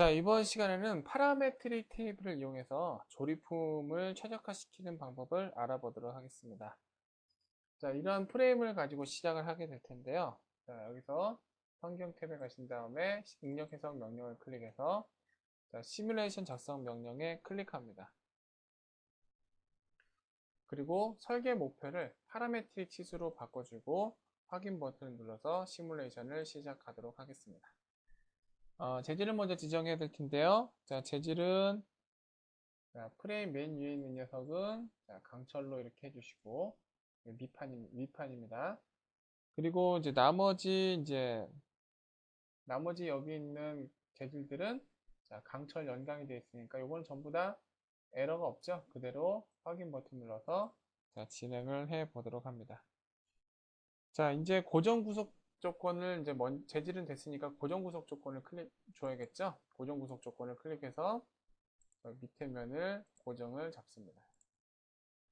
자, 이번 시간에는 파라메트릭 테이블을 이용해서 조립품을 최적화시키는 방법을 알아보도록 하겠습니다. 자, 이러한 프레임을 가지고 시작을 하게 될 텐데요. 자, 여기서 환경 탭에 가신 다음에 입력 해석 명령을 클릭해서 자, 시뮬레이션 작성 명령에 클릭합니다. 그리고 설계 목표를 파라메트릭 치수로 바꿔주고 확인 버튼을 눌러서 시뮬레이션을 시작하도록 하겠습니다. 어, 재질을 먼저 지정해야 될 텐데요. 자, 재질은 자, 프레임 맨 위에 있는 녀석은 자, 강철로 이렇게 해주시고 밑판 밑판입니다. 그리고 이제 나머지 이제 나머지 여기 있는 재질들은 자, 강철 연강이 되어 있으니까 이건 전부 다 에러가 없죠. 그대로 확인 버튼 눌러서 자, 진행을 해 보도록 합니다. 자, 이제 고정 구속 조건을 이제 먼, 재질은 됐으니까 고정 구속 조건을 클릭 줘야겠죠. 고정 구속 조건을 클릭해서 밑에 면을 고정을 잡습니다.